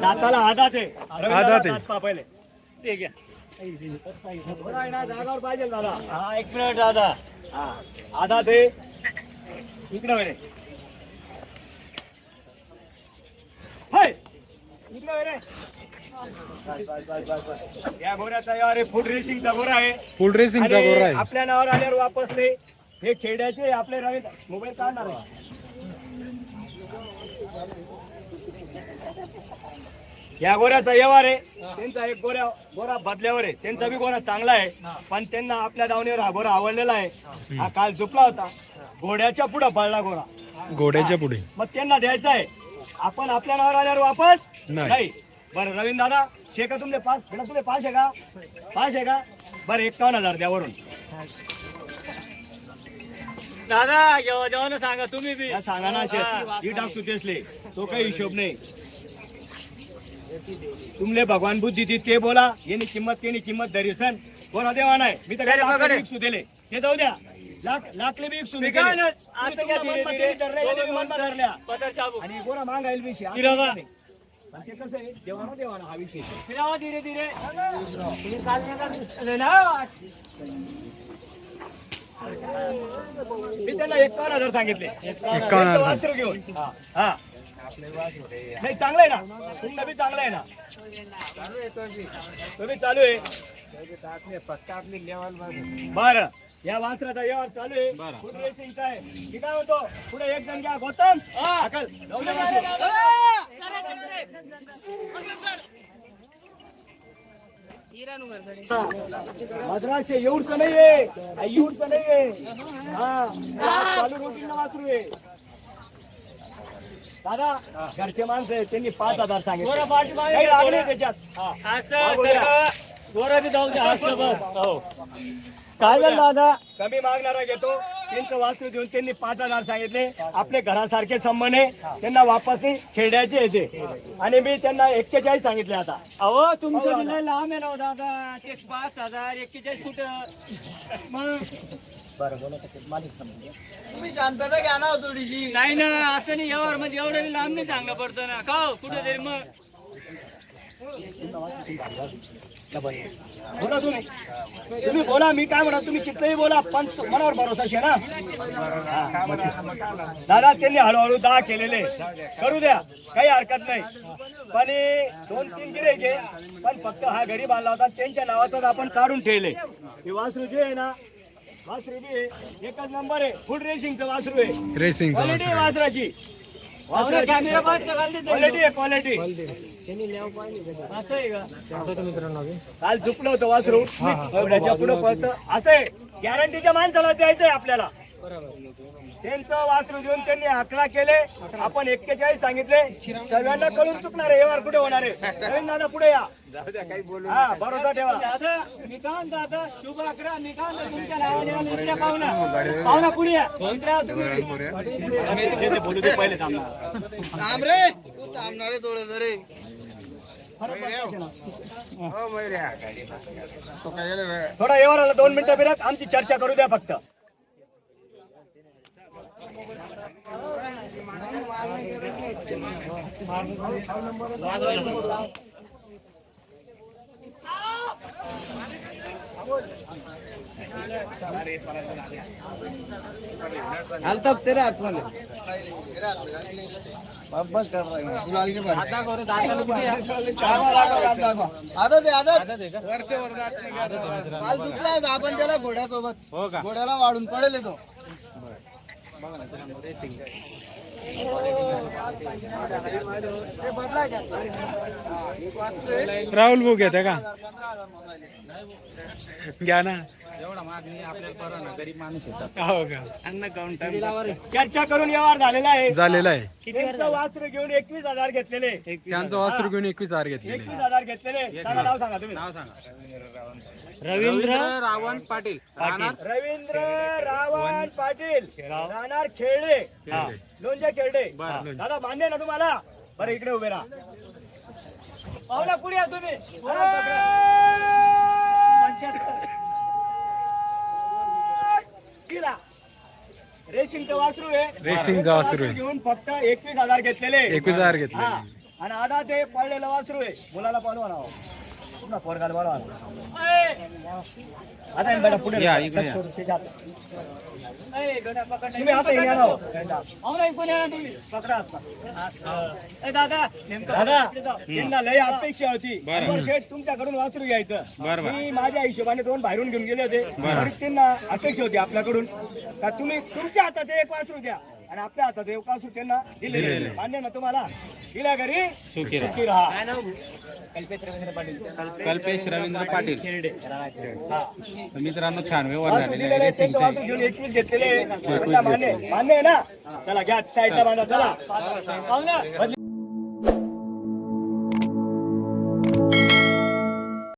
दाताला हातात आहे हातात आहे. ते घ्या घोडा आहे जागावर पाहिजे दादा हा एक मिनिट दादा. हा हातात आहे इकडं हाय. इकडं. या घोड्याचा यावर फूड रेसिंगचा घोडा आहे. फुल रेसिंगचा गोरा आहे. आपल्या नावावर आल्यावर वापस नाही हे खेड्याचे आपले रवी मोबाईल काढणार आहे. या गोऱ्याचा व्यवहार आहे. त्यांचा एक गोऱ्या गोरा बदल्यावर आहे. त्यांचा बी गोरा चांगला आहे. पण त्यांना आपल्या दावणीवर हा गोरा आवडलेला आहे. हा. काल झुपला होता. घोड्याच्या पुढे पडला गोरा. घोड्याच्या पुढे. मग त्यांना द्यायचा आहे. आपण आपल्या नावावर आल्यावर वापस? नाही. नाही. बरं रवींद्र दादा शेका तुमले पाच तुमले पाच आहे का? पाच आहे का? बरं एकावन्न हजार द्या वरून. दादा जेव्हा सांगा तुम्ही बी. या सांगा ना शेत ही. टाकसू तेसले तो काही हिशोब नाही. तुमले भगवान बुद्धी दी ते बोला येणी किंमत केनी किंमत धरी सन कोणा देवा नाही. मी तर लाखले इकसू दिले. ते जाऊ द्या. लाख लाखले बी इकसू मी. काय ना, असं धीरे धीरे. याने धरल्या. पदर चाबू आणि गोरा मागायला विषय. असं तिरवा. नाही. पण ते कसं आहे देवाना देवाना हा विषय. फिरावा धीरे धीरे मी त्यांना एकावन्न हजार सांगितले. एकावन्न त्यांचं हजार. वास्त्र घेऊन. हा. नाही चांगलं आहे ना. तुमचं बी चांगलं आहे ना. तो बी चालू आहे. बर. या वासराचा व्यवहार चालू आहे. फुट रेसिंगचा आहे? मी काय होतो पुढे एक जण घ्या गौतम? अकल. जाऊ दे वासरू. मद्रास आहे एवढस नाहीये. एवढस नाहीये. हा. चालू रोटीन वासरू आहे. दादा घरचे माणसं आहेत त्यांनी पाच हजार सांगितले. काही त्याच्यात? हा. हो. काय झालं दादा? कमी मागणारा घेतो. त्यांचं वास्तू देऊन त्यांनी पाच हजार सांगितले. आपले घरासारखे संबंध आहे. त्यांना वापस नाही खेळण्याचे येते आणि मी त्यांना एक्केचाळीस सांगितले आता. अहो हो, तुमचं. लय लांब आहे ना हो दादा. ते पाच हजार एक्केचाळीस कुठं? मग? तुम्ही शांतता घ्या ना थोडीशी. नाही ना असं नाही यावर म्हणजे एवढं लांब नाही सांगणं पडतं ना. का हो? कुठं तरी मग? बोला तुम्ही. तुम्ही बोला मी काय म्हणा तुम्ही कितलंही बोला पण मनावर भरोसा शे ना. दादा त्यांनी हळूहळू दहा केलेले. करू द्या काही हरकत नाही. पण दोन तीन गिरे पण फक्त हा गरीब आला होता त्यांच्या नावाचाच आपण काढून ठेवले. हे वासरू जे आहे ना वासरू बी आहे, एकच नंबर आहे. फुल रेसिंगचं वासरू आहे. आहे. वासराची. काल झुकलं होतं वासरू. पुढे पळतं असं आहे. गॅरंटीच्या माणसाला द्यायचंय आपल्याला. त्यांचं वासरू देऊन त्यांनी अकरा केले. आपण एक्केचाळीस सांगितले. सर्वांना कळून चुकणार आहे. व्यवहार कुठे होणार आहे. नवीन दादा पुढे या. हा भरोसा ठेवा. दादा म्हणतो आता. शुभ तुमच्या नावाने आलो. इकडे पाहुणा. पाहुणा पुढे या. पहिले थांबणार थांब रे तू थांबणार. थोडं जरे थोडा व्यवहाराला दोन मिनिटं बिरत आमची चर्चा करू द्या फक्त. तेरे गुलाल के? काल होता आपण त्याला घोड्यासोबत. घोड्याला वाढून पडेल तो. राहुल भाऊ घेता का? घ्या ना. हो का? चर्चा करून व्यवहार झालेला आहे. झालेला आहे. त्यांचं वासरू घेऊन एकवीस हजार घेतलेले. त्यांचं वासरू घेऊन एकवीस हजार घेतलेले. एकवीस हजार घेतलेले. सांगा नाव सांगा तुम्ही. रवींद्र रावण पाटील. रवींद्र रावण पाटील. राहणार खेळडे लोणच्या खेळडे दादा मान्य ना तुम्हाला? बरं इकडे उभे राहा. पाहुणा पुढे या तुम्ही? गेला. रेस रेसिंगचं वासरू आहे. रेसिंगचं वासरू आहे. घेऊन फक्त एकवीस हजार घेतलेले. एकवीस हजार घेतले हा. आणि आता ते पडलेलं वासरू आहे. मुलाला पालवा ना पुन्हा पोरगाला बोलवा आता हे बेटा पुढे पकड नाही. तुम्ही आता येणार आहो. पाहू नाही कोणी येणार तुम्ही. पकडा आता. ए, दादा. त्यांना लय अपेक्षा होती. अमर शेठ तुमच्याकडून वासरू घ्यायचं. मी माझ्या हिशोबाने दोन बाहेरून घेऊन गेले होते. तरी त्यांना अपेक्षा होती आपल्याकडून. का तुम्ही तुमच्या हातात एक वासरू द्या. आणि आपल्या हातात एक वासरू त्यांना दिले मान्य ना तुम्हाला? दिल्या घरी? सुखी राहा? कल्पेश रवींद्र पाटील. कल्पेश रवींद्र पाटील. खेरडे. हा. तर मित्रांनो छान व्यवहार झालेले घेऊन एकवीस घेतलेले मान्य मान्य आहे ना? चला घ्या साईडला बांधा चला. ना.